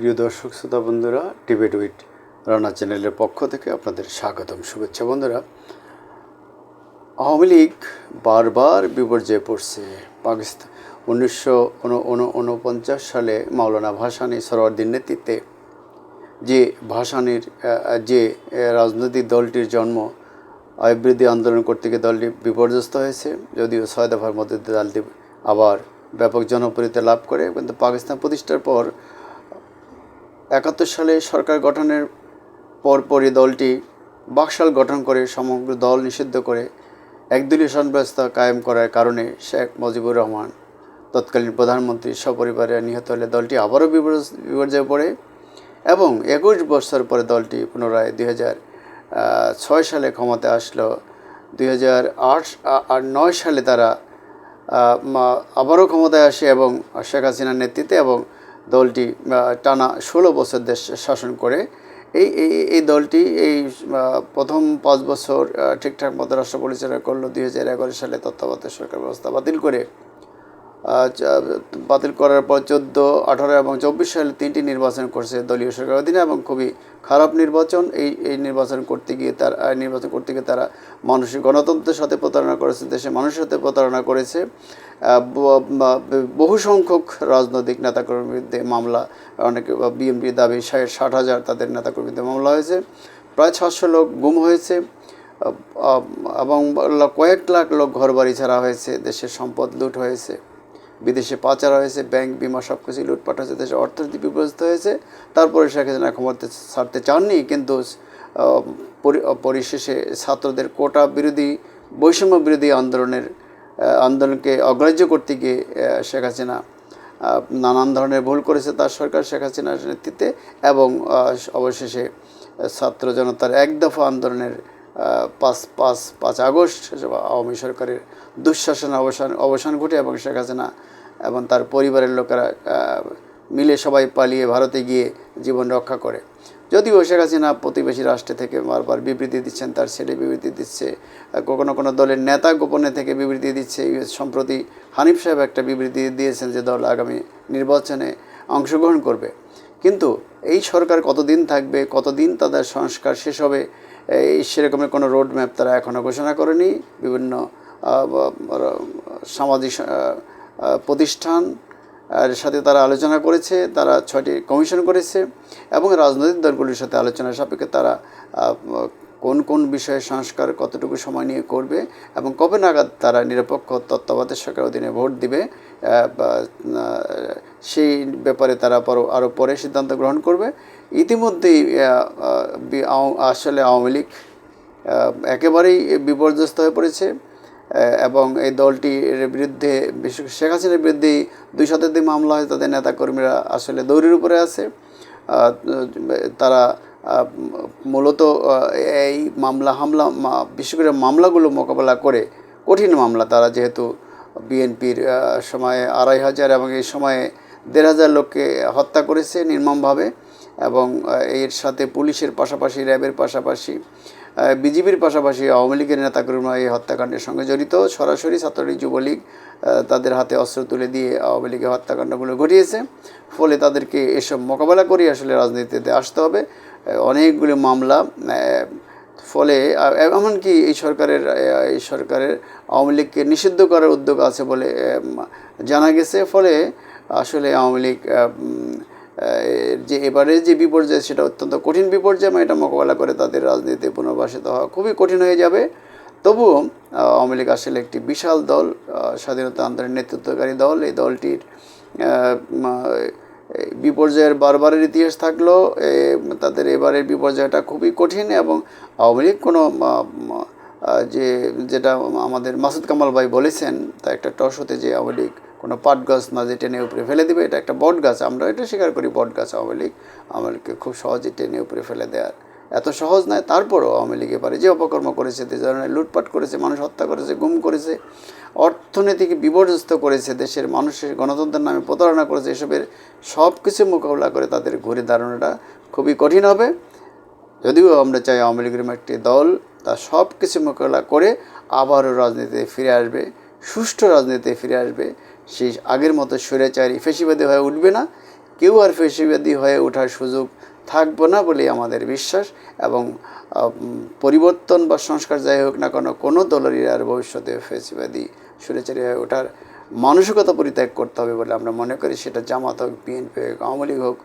প্রিয় দর্শক, শ্রোতা বন্ধুরা ডিবেট উইথ রানা চ্যানেলের পক্ষ থেকে আপনাদের স্বাগতম, শুভেচ্ছা বন্ধুরা। আওয়ামী লীগ বারবার বিপর্যয়ে পড়ছে। পাকিস্তান উনিশশো উনপঞ্চাশ সালে মাওলানা ভাসানী সরওয়ার্দির নেতৃত্বে যে ভাসানির যে রাজনৈতিক দলটির জন্ম আয়বৃদ্ধি আন্দোলন করতে গিয়ে দলটি বিপর্যস্ত হয়েছে। যদিও ছয় দফার মধ্যে দলটি আবার ব্যাপক জনপ্রিয়তা লাভ করে, কিন্তু পাকিস্তান প্রতিষ্ঠার পর একাত্তর সালে সরকার গঠনের পরপরই দলটি বাকশাল গঠন করে সমগ্র দল নিষিদ্ধ করে একদলীয় সন্ত্রাস্তা কায়েম করার কারণে শেখ মুজিবুর রহমান তৎকালীন প্রধানমন্ত্রী সপরিবারে নিহত হলে দলটি আবারও বিপর্যয়ে পড়ে এবং একুশ বছর পরে দলটি পুনরায় দুই ছয় সালে ক্ষমতায় আসলো। দুই হাজার আট আর নয় সালে তারা আবারও ক্ষমতায় আসে এবং শেখ হাসিনার নেতৃত্বে এবং দলটি টানা ষোলো বছর দেশ শাসন করে। এই এই এই দলটি এই প্রথম পাঁচ বছর ঠিকঠাক মতো রাষ্ট্র পরিচালনা করল। দুই হাজার এগারো সালে তত্ত্বাবধায়ক সরকার ব্যবস্থা বাতিল করে বাতিল করার পর চোদ্দ, আঠারো এবং চব্বিশ সালে তিনটি নির্বাচন করছে দলীয় সরকার অধীনে এবং খুবই খারাপ নির্বাচন। এই এই নির্বাচন করতে গিয়ে তার নির্বাচন করতে গিয়ে তারা মানুষের গণতন্ত্রের সাথে প্রতারণা করেছে, দেশের মানুষের সাথে প্রতারণা করেছে। বহু সংখ্যক রাজনৈতিক নেতাকর্মীদের মামলা, অনেকে বিএনপির দাবি ষাট হাজার তাদের নেতাকর্মীদের মামলা হয়েছে। প্রায় ছশো লোক গুম হয়েছে এবং কয়েক লাখ লোক ঘরবাড়ি ছাড়া হয়েছে, দেশের সম্পদ লুট হয়েছে। বিদেশে পাচার হয়েছে, ব্যাংক বিমা সব কিছু লুটপাট হয়েছে দেশের অর্থনীতি বিপর্যস্ত হয়েছে। তারপরে শেখ হাসিনা ক্ষমতা ছাড়তে চাননি, কিন্তু পরি- পরিশেষে ছাত্রদের কোটা বিরোধী, বৈষম্য বিরোধী আন্দোলনের আন্দোলনকে অগ্রাহ্য করতে গিয়ে শেখ হাসিনা নানান ধরনের ভুল করেছে তার সরকার শেখ হাসিনার নেতৃত্বে এবং অবশেষে ছাত্র জনতার এক দফা আন্দোলনের পাঁচ পাঁচ পাঁচ আগস্ট আওয়ামী সরকারের দুঃশাসন অবসান অবসান ঘটে এবং শেখ হাসিনা এবং তার পরিবারের লোকেরা মিলে সবাই পালিয়ে ভারতে গিয়ে জীবন রক্ষা করে। যদিও শেখ হাসিনা প্রতিবেশী রাষ্ট্রে থেকে বারবার বিবৃতি দিচ্ছেন, তার ছেলে বিবৃতি দিচ্ছে কোনো কোনো দলের নেতা গোপনে থেকে বিবৃতি দিচ্ছে সম্প্রতি হানিফ সাহেব একটা বিবৃতি দিয়েছেন যে দল আগামী নির্বাচনে অংশগ্রহণ করবে। কিন্তু এই সরকার কতদিন থাকবে, কতদিন তাদের সংস্কার শেষ হবে এই সেরকমের কোনো রোড ম্যাপ তারা এখনও ঘোষণা করেনি। বিভিন্ন সামাজিক প্রতিষ্ঠান, এর সাথে তারা আলোচনা করেছে, তারা ছয়টি কমিশন করেছে এবং রাজনৈতিক দলগুলির সাথে আলোচনা সাপেক্ষে তারা কোন কোন বিষয়ে সংস্কার কতটুকু সময় নিয়ে করবে এবং কবে নাগাদ তারা নিরপেক্ষ তত্ত্বাবধায়ক সরকার অধীনে ভোট দিবে সেই ব্যাপারে তারা পর আরও পরে সিদ্ধান্ত গ্রহণ করবে। ইতিমধ্যেই আসলে আওয়ামী লীগ একেবারেই বিপর্যস্ত হয়ে পড়েছে এবং এই দলটির বিরুদ্ধে শেখ হাসিনার বিরুদ্ধে দুই শতাধিক মামলা হয় তাদের নেতাকর্মীরা আসলে দৌড়ের উপরে আছে। তারা মূলত এই মামলা হামলা বিশেষ করে মামলাগুলো মোকাবেলা করে কঠিন মামলা। তারা যেহেতু বিএনপির সময়ে আড়াই হাজার এবং এই সময়ে দেড় হাজার লোককে হত্যা করেছে নির্মমভাবে এবং এর সাথে পুলিশের পাশাপাশি, র্যাবের পাশাপাশি বিজেপির পাশাপাশি আওয়ামী লীগের নেতাকর্মীরা এই হত্যাকাণ্ডের সঙ্গে জড়িত। সরাসরি ছাত্রলীগ, যুবলীগ তাদের হাতে অস্ত্র তুলে দিয়ে আওয়ামী লীগের হত্যাকাণ্ডগুলো ঘটিয়েছে। ফলে তাদেরকে এসব মোকাবেলা করে আসলে রাজনীতিতে আসতে হবে। অনেকগুলো মামলা ফলে এমনকি এই সরকারের এই সরকারের আওয়ামী লীগকে নিষিদ্ধ করার উদ্যোগ আছে বলে জানা গেছে। ফলে আসলে আওয়ামী লীগ যে এবারে যে বিপর্যয়, সেটা অত্যন্ত কঠিন বিপর্যয় এবং এটা মোকাবেলা করে তাদের রাজনীতিতে পুনর্বাসিত হওয়া খুবই কঠিন হয়ে যাবে। তবুও আওয়ামী লীগ আসলে একটি বিশাল দল স্বাধীনতা আন্দোলনের নেতৃত্বকারী দল। এই দলটির বিপর্যয়ের বারবারের ইতিহাস থাকলেও তাদের এবারের বিপর্যয়টা খুবই কঠিন এবং আওয়ামী লীগ কোনো যে, যেটা আমাদের মাসুদ কামাল ভাই বলেছেন তা একটা টস হতে যে আওয়ামী লীগ কোনো পাট গাছ না যে টেনে উপরে ফেলে দেবে, এটা একটা বট গাছ আমরা এটা স্বীকার করি বট গাছ আওয়ামী লীগ আওয়ামী খুব সহজে টেনে উপরে ফেলে দেওয়ার এত সহজ নয়, তারপরও আওয়ামী লীগ এবারে যে অপকর্ম করেছে, যে ধরনের লুটপাট করেছে, মানুষ হত্যা করেছে, গুম করেছে, অর্থনীতিকে বিপর্যস্ত করেছে, দেশের মানুষের গণতন্ত্রের নামে প্রতারণা করেছে, এসবের সব কিছু মোকাবিলা করে তাদের ঘুরে দাঁড়ানোটা খুবই কঠিন হবে। যদিও আমরা চাই আওয়ামী লীগের একটি দল, তা সব কিছু মোকাবিলা করে আবারও রাজনীতিতে ফিরে আসবে, সুষ্ঠু রাজনীতিতে ফিরে আসবে। সেই আগের মতো স্বৈরাচারী ফেসিবাদী হয়ে উঠবে না, কেউ আর ফেসিবাদী হয়ে ওঠার সুযোগ থাকব না বলেই আমাদের বিশ্বাস এবং পরিবর্তন বা সংস্কার যাই হোক না কেন, কোনো দলেরই আর ভবিষ্যতে ফেসিবাদী, সুরেচারী হয়ে ওঠার মানসিকতা পরিত্যাগ করতে হবে বলে আমরা মনে করি। সেটা জামাত হোক, বিএনপি হোক, আওয়ামী লীগ হোক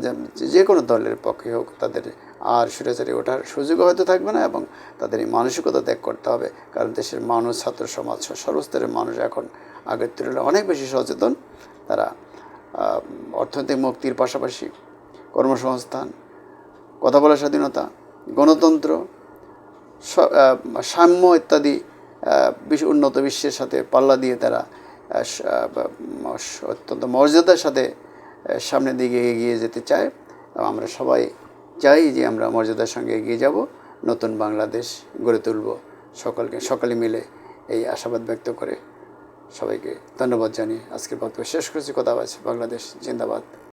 যে- যে কোনো দলের পক্ষে হোক, তাদের আর সুরেচারী ওঠার সুযোগ হয়তো থাকবে না এবং তাদের এই মানসিকতা ত্যাগ করতে হবে। কারণ দেশের মানুষ, ছাত্র সমাজ, সর্বস্তরের মানুষ এখন আগের তুলনায় অনেক বেশি সচেতন। তারা অর্থনৈতিক মুক্তির পাশাপাশি কর্মসংস্থান, কথা বলার স্বাধীনতা, গণতন্ত্র সাম্য ইত্যাদি বিশ্ব উন্নত বিশ্বের সাথে পাল্লা দিয়ে তারা অত্যন্ত মর্যাদার সাথে সামনের দিকে এগিয়ে যেতে চায়। আমরা সবাই চাই যে আমরা মর্যাদার সঙ্গে এগিয়ে যাব। নতুন বাংলাদেশ গড়ে তুলব। সকলকে, সকলে মিলে এই আশাবাদ ব্যক্ত করে সবাইকে ধন্যবাদ জানিয়ে আজকের বক্তব্য শেষ করছি। কথা আছে বাংলাদেশ জিন্দাবাদ।